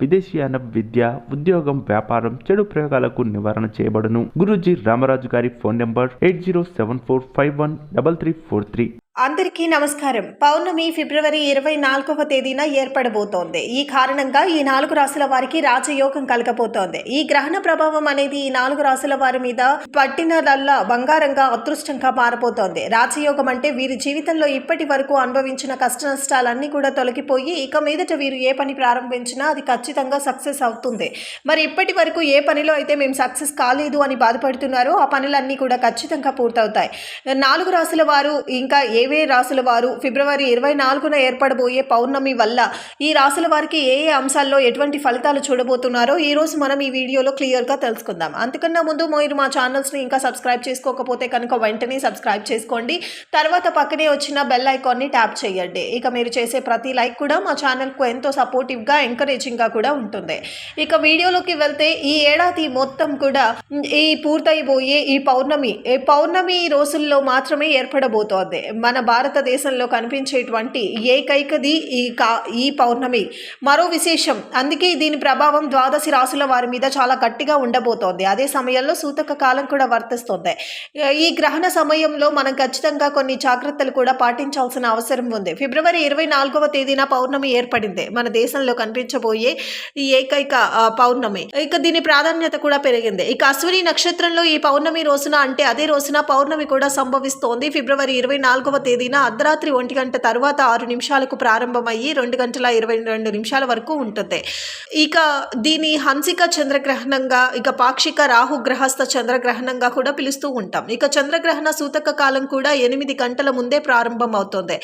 విదేశీయాన విద్య ఉద్యోగం వ్యాపారం చెడు ప్రయోగాలకు నివారణ చేయబడును. గురుజీ రామరాజు గారి phone number eight zero seven four five one double three four three. అందరికీ నమస్కారం. పౌర్ణమి ఫిబ్రవరి ఇరవై నాలుగవ తేదీన ఏర్పడబోతోంది. ఈ కారణంగా ఈ నాలుగు రాశుల వారికి రాజయోగం కలగబోతోంది. ఈ గ్రహణ ప్రభావం అనేది ఈ నాలుగు రాశుల వారి మీద పట్టినదల్లా బంగారంగా అదృష్టంగా మారబోతోంది. రాజయోగం అంటే వీరి జీవితంలో ఇప్పటి వరకు అనుభవించిన కష్ట నష్టాలన్నీ కూడా తొలగిపోయి ఇక మీదట వీరు ఏ పని ప్రారంభించినా అది ఖచ్చితంగా సక్సెస్ అవుతుంది. మరి ఇప్పటి వరకు ఏ పనిలో అయితే మేము సక్సెస్ కాలేదు అని బాధపడుతున్నారో ఆ పనులన్నీ కూడా ఖచ్చితంగా పూర్తవుతాయి. నాలుగు రాశుల వారు ఇంకా ఏ ఏవే రాసుల వారు ఫిబ్రవరి ఇరవై నాలుగున ఏర్పడబోయే పౌర్ణమి వల్ల ఈ రాశుల వారికి ఏ ఏ అంశాల్లో ఎటువంటి ఫలితాలు చూడబోతున్నారో ఈరోజు మనం ఈ వీడియోలో క్లియర్గా తెలుసుకుందాం. అంతకన్నా ముందు మీరు మా ఛానల్స్ని ఇంకా సబ్స్క్రైబ్ చేసుకోకపోతే కనుక వెంటనే సబ్స్క్రైబ్ చేసుకోండి. తర్వాత పక్కనే వచ్చిన బెల్ ఐకాన్ని ట్యాప్ చేయండి. ఇక మీరు చేసే ప్రతి లైక్ కూడా మా ఛానల్కు ఎంతో సపోర్టివ్గా ఎంకరేజింగ్గా కూడా ఉంటుంది. ఇక వీడియోలోకి వెళ్తే ఈ ఏడాది మొత్తం కూడా ఈ పూర్తయిపోయే ఈ పౌర్ణమి ఈ పౌర్ణమి రోజుల్లో మాత్రమే ఏర్పడబోతోంది. మన మన భారతదేశంలో కనిపించేటువంటి ఏకైకది ఈ కా ఈ పౌర్ణమి. మరో విశేషం అందుకే దీని ప్రభావం ద్వాదశి రాశుల వారి మీద చాలా గట్టిగా ఉండబోతోంది. అదే సమయంలో సూతక కాలం కూడా వర్తిస్తుంది. ఈ గ్రహణ సమయంలో మనం ఖచ్చితంగా కొన్ని జాగ్రత్తలు కూడా పాటించాల్సిన అవసరం ఉంది. ఫిబ్రవరి ఇరవై నాలుగవ తేదీన పౌర్ణమి ఏర్పడింది. మన దేశంలో కనిపించబోయే ఈ ఏకైక పౌర్ణమి. ఇక దీని ప్రాధాన్యత కూడా పెరిగింది. ఇక అశ్విని నక్షత్రంలో ఈ పౌర్ణమి రోజున అంటే అదే రోజున పౌర్ణమి కూడా సంభవిస్తోంది. ఫిబ్రవరి ఇరవై నాలుగవ తేదీన అర్ధరాత్రి ఒంటి గంట తర్వాత ఆరు నిమిషాలకు ప్రారంభమయ్యి రెండు గంటల ఇరవై రెండు నిమిషాల వరకు ఉంటుంది. ఇక దీని హంసిక చంద్రగ్రహణంగా ఇక పాక్షిక రాహు గ్రహస్థ చంద్రగ్రహణంగా కూడా పిలుస్తూ ఉంటాం. ఇక చంద్రగ్రహణ సూతక కాలం కూడా ఎనిమిది గంటల ముందే ప్రారంభం అవుతుంది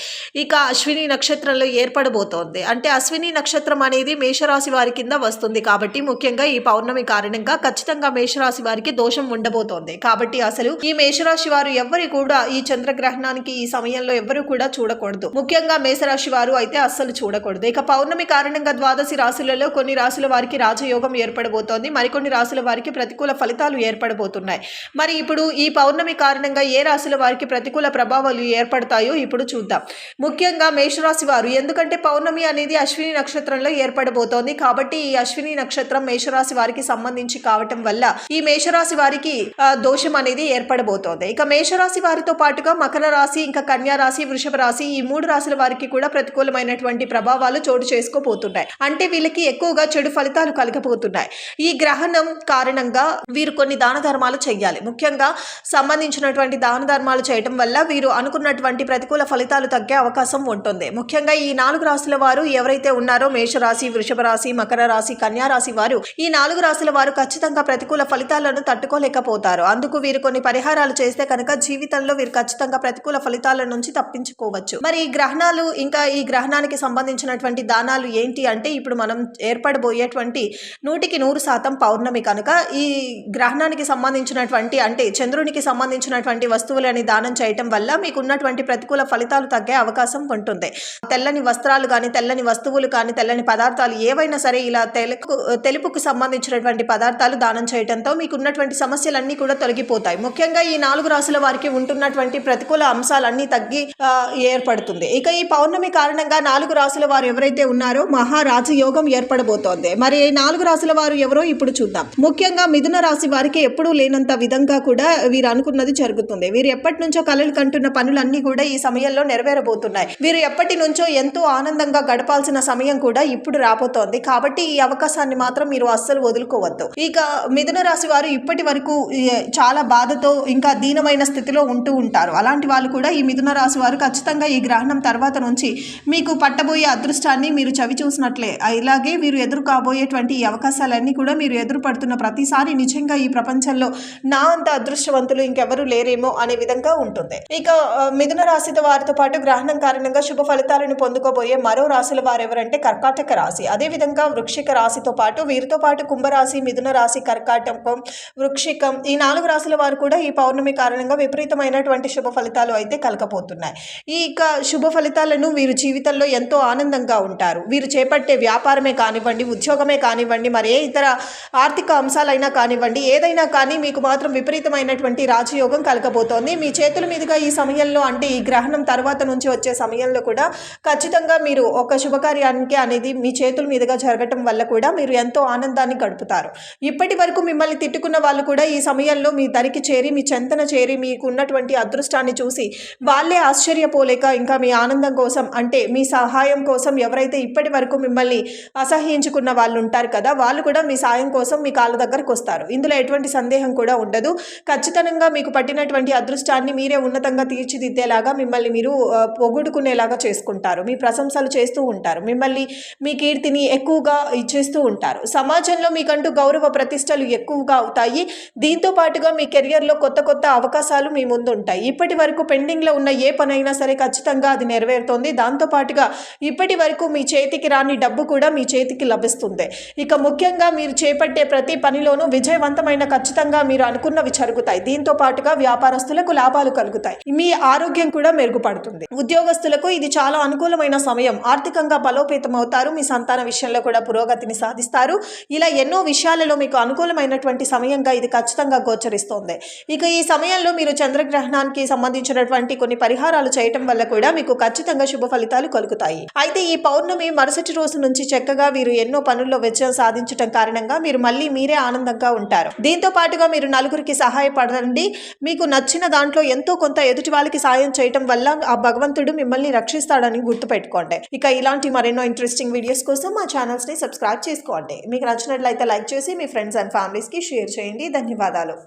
ఇక అశ్విని నక్షత్రంలో ఏర్పడబోతోంది. అంటే అశ్విని నక్షత్రం అనేది మేషరాశి వారి కింద వస్తుంది కాబట్టి ముఖ్యంగా ఈ పౌర్ణమి కారణంగా ఖచ్చితంగా మేషరాశి వారికి దోషం ఉండబోతోంది. కాబట్టి అసలు ఈ మేషరాశి వారు ఎవరి కూడా ఈ చంద్రగ్రహణానికి ఈ సమయంలో ఎవరూ కూడా చూడకూడదు. ముఖ్యంగా మేషరాశి వారు అయితే అస్సలు చూడకూడదు. ఇక పౌర్ణమి కారణంగా ద్వాదశి రాశులలో కొన్ని రాశుల వారికి రాజయోగం ఏర్పడబోతోంది. మరికొన్ని రాశుల వారికి ప్రతికూల ఫలితాలు ఏర్పడబోతున్నాయి. మరి ఇప్పుడు ఈ పౌర్ణమి కారణంగా ఏ రాశుల వారికి ప్రతికూల ప్రభావాలు ఏర్పడతాయో ఇప్పుడు చూద్దాం. ముఖ్యంగా మేషరాశి వారు ఎందుకంటే పౌర్ణమి అనేది అశ్విని నక్షత్రంలో ఏర్పడబోతోంది. కాబట్టి ఈ అశ్విని నక్షత్రం మేషరాశి వారికి సంబంధించి కావటం వల్ల ఈ మేషరాశి వారికి దోషం అనేది ఏర్పడబోతోంది. ఇక మేషరాశి వారితో పాటుగా మకర రాశి ఇంకా కన్యారాశి వృషభ రాశి ఈ మూడు రాశుల వారికి కూడా ప్రతికూలమైనటువంటి ప్రభావాలు చోటు చేసుకోబోతున్నాయి. అంటే వీళ్ళకి ఎక్కువగా చెడు ఫలితాలు కలగబోతున్నాయి. ఈ గ్రహణం కారణంగా వీరు కొన్ని దాన ధర్మాలు చేయాలి ముఖ్యంగా సంబంధించినటువంటి దాన ధర్మాలు చేయటం వల్ల వీరు అనుకున్నటువంటి ప్రతికూల ఫలితాలు తగ్గే అవకాశం ఉంటుంది. ముఖ్యంగా ఈ నాలుగు రాశుల వారు ఎవరైతే ఉన్నారో మేషరాశి వృషభ రాశి మకర రాశి కన్యా రాశి వారు ఈ నాలుగు రాశుల వారు ఖచ్చితంగా ప్రతికూల ఫలితాలను తట్టుకోలేకపోతారు. అందుకు వీరు కొన్ని పరిహారాలు చేస్తే కనుక జీవితంలో వీరు ఖచ్చితంగా ప్రతికూల గ్రహణాల నుంచి తప్పించుకోవచ్చు. మరి ఈ గ్రహణాలు ఇంకా ఈ గ్రహణానికి సంబంధించినటువంటి దానాలు ఏంటి అంటే ఇప్పుడు మనం ఏర్పడబోయేటువంటి నూటికి నూరు శాతం పౌర్ణమి కనుక ఈ గ్రహణానికి సంబంధించినటువంటి అంటే చంద్రునికి సంబంధించినటువంటి వస్తువులని దానం చేయటం వల్ల మీకు ఉన్నటువంటి ప్రతికూల ఫలితాలు తగ్గే అవకాశం ఉంటుంది. తెల్లని వస్త్రాలు కానీ తెల్లని వస్తువులు కానీ తెల్లని పదార్థాలు ఏవైనా సరే ఇలా తెలుపు తెలుపుకు సంబంధించినటువంటి పదార్థాలు దానం చేయడంతో మీకు ఉన్నటువంటి సమస్యలన్నీ కూడా తొలగిపోతాయి. ముఖ్యంగా ఈ నాలుగు రాసుల వారికి ఉంటున్నటువంటి ప్రతికూల అంశాలన్నీ తగ్గి ఏర్పడుతుంది. ఇక ఈ పౌర్ణమి కారణంగా నాలుగు రాశుల వారు ఎవరైతే ఉన్నారో మహారాజయోగం ఏర్పడబోతోంది. మరి ఈ నాలుగు రాశుల వారు ఎవరో ఇప్పుడు చూద్దాం. ముఖ్యంగా మిథున రాశి వారికి ఎప్పుడూ లేనంత విధంగా కూడా వీరు అనుకున్నది జరుగుతుంది. వీరు ఎప్పటి నుంచో కలలు కంటున్న పనులన్నీ కూడా ఈ సమయంలో నెరవేరబోతున్నాయి. వీరు ఎప్పటి నుంచో ఎంతో ఆనందంగా గడపాల్సిన సమయం కూడా ఇప్పుడు రాబోతోంది. కాబట్టి ఈ అవకాశాన్ని మాత్రం మీరు అస్సలు వదులుకోవద్దు. ఇక మిథున రాశి వారు ఇప్పటి వరకు చాలా బాధతో ఇంకా దీనమైన స్థితిలో ఉంటూ ఉంటారు. అలాంటి వాళ్ళు కూడా ఈ మిథున మిథున రాశి వారు ఖచ్చితంగా ఈ గ్రహణం తర్వాత నుంచి మీకు పట్టబోయే అదృష్టాన్ని మీరు చవి చూసినట్లే. ఇలాగే మీరు ఎదురు కాబోయేటువంటి ఈ అవకాశాలన్నీ కూడా మీరు ఎదురు పడుతున్న ప్రతిసారి నిజంగా ఈ ప్రపంచంలో నా అంత అదృష్టవంతులు ఇంకెవరు లేరేమో అనే విధంగా ఉంటుంది. ఇక మిథున రాశితో వారితో పాటు గ్రహణం కారణంగా శుభ ఫలితాలను పొందుకోబోయే మరో రాశుల వారు ఎవరంటే కర్కాటక రాశి. అదేవిధంగా వృక్షిక రాశితో పాటు వీరితో పాటు కుంభరాశి మిథున రాశి కర్కాటకం వృక్షికం ఈ నాలుగు రాశుల వారు కూడా ఈ పౌర్ణమి కారణంగా విపరీతమైనటువంటి శుభ ఫలితాలు అయితే కలగబోతున్నాయి ఈ ఇక శుభ ఫలితాలను వీరు జీవితంలో ఎంతో ఆనందంగా ఉంటారు. వీరు చేపట్టే వ్యాపారమే కానివ్వండి ఉద్యోగమే కానివ్వండి మరి ఏ ఇతర ఆర్థిక అంశాలైనా కానివ్వండి ఏదైనా కానీ మీకు మాత్రం విపరీతమైనటువంటి రాజయోగం కలగబోతోంది. మీ చేతుల మీదుగా ఈ సమయంలో అంటే ఈ గ్రహణం తర్వాత నుంచి వచ్చే సమయంలో కూడా ఖచ్చితంగా మీరు ఒక శుభకార్యానికి అనేది మీ చేతుల మీదుగా జరగటం వల్ల కూడా మీరు ఎంతో ఆనందాన్ని గడుపుతారు. ఇప్పటి వరకు మిమ్మల్ని తిట్టుకున్న వాళ్ళు కూడా ఈ సమయంలో మీ దరికి చేరి మీ చెంతన చేరి మీకు ఉన్నటువంటి అదృష్టాన్ని చూసి వాళ్ళే ఆశ్చర్యపోలేక ఇంకా మీ ఆనందం కోసం అంటే మీ సహాయం కోసం ఎవరైతే ఇప్పటి వరకు మిమ్మల్ని అసహ్యించుకున్న వాళ్ళు ఉంటారు కదా వాళ్ళు కూడా మీ సాయం కోసం మీ కాళ్ళ దగ్గరకు వస్తారు. ఇందులో ఎటువంటి సందేహం కూడా ఉండదు. ఖచ్చితంగా మీకు పట్టినటువంటి అదృష్టాన్ని మీరే ఉన్నతంగా తీర్చిదిద్దేలాగా మిమ్మల్ని మీరు పొగుడుకునేలాగా చేసుకుంటారు. మీ ప్రశంసలు చేస్తూ ఉంటారు. మిమ్మల్ని మీ కీర్తిని ఎక్కువగా ఇచ్చేస్తూ ఉంటారు. సమాజంలో మీకంటూ గౌరవ ప్రతిష్టలు ఎక్కువగా అవుతాయి. దీంతో పాటుగా మీ కెరియర్లో కొత్త కొత్త అవకాశాలు మీ ముందు ఉంటాయి ఇప్పటి వరకు పెండింగ్లో ఉన్న ఏ పనైనా సరే ఖచ్చితంగా అది నెరవేరుతుంది. దాంతో పాటుగా ఇప్పటి వరకు మీ చేతికి రాని డబ్బు కూడా మీ చేతికి లభిస్తుంది. ఇక ముఖ్యంగా మీరు చేపట్టే ప్రతి పనిలోనూ విజయవంతమైన ఖచ్చితంగా మీరు అనుకున్నవి జరుగుతాయి. దీంతో పాటుగా వ్యాపారస్తులకు లాభాలు కలుగుతాయి. మీ ఆరోగ్యం కూడా మెరుగుపడుతుంది. ఉద్యోగస్తులకు ఇది చాలా అనుకూలమైన సమయం. ఆర్థికంగా బలోపేతం అవుతారు. మీ సంతాన విషయంలో కూడా పురోగతిని సాధిస్తారు. ఇలా ఎన్నో విషయాలలో మీకు అనుకూలమైనటువంటి సమయంగా ఇది ఖచ్చితంగా గోచరిస్తోంది. ఇక ఈ సమయంలో మీరు చంద్రగ్రహణానికి సంబంధించినటువంటి కొన్ని పరిహారాలు చేయటం వల్ల కూడా మీకు ఖచ్చితంగా శుభ ఫలితాలు కలుగుతాయి. అయితే ఈ పౌర్ణమి మరుసటి రోజు నుంచి చక్కగా వీరు ఎన్నో పనుల్లో విజయం సాధించటం కారణంగా మీరు మళ్ళీ మీరే ఆనందంగా ఉంటారు. దీంతో పాటుగా మీరు నలుగురికి సహాయపడండి. మీకు నచ్చిన దాంట్లో ఎంతో కొంత ఎదుటి వాళ్ళకి సాయం చేయటం వల్ల ఆ భగవంతుడు మిమ్మల్ని రక్షిస్తాడని గుర్తుపెట్టుకోండి. ఇక ఇలాంటి మరెన్నో ఇంట్రెస్టింగ్ వీడియోస్ కోసం మా ఛానల్స్ని సబ్స్క్రైబ్ చేసుకోండి. మీకు నచ్చినట్లయితే లైక్ చేసి మీ ఫ్రెండ్స్ అండ్ ఫ్యామిలీస్కి షేర్ చేయండి. ధన్యవాదాలు.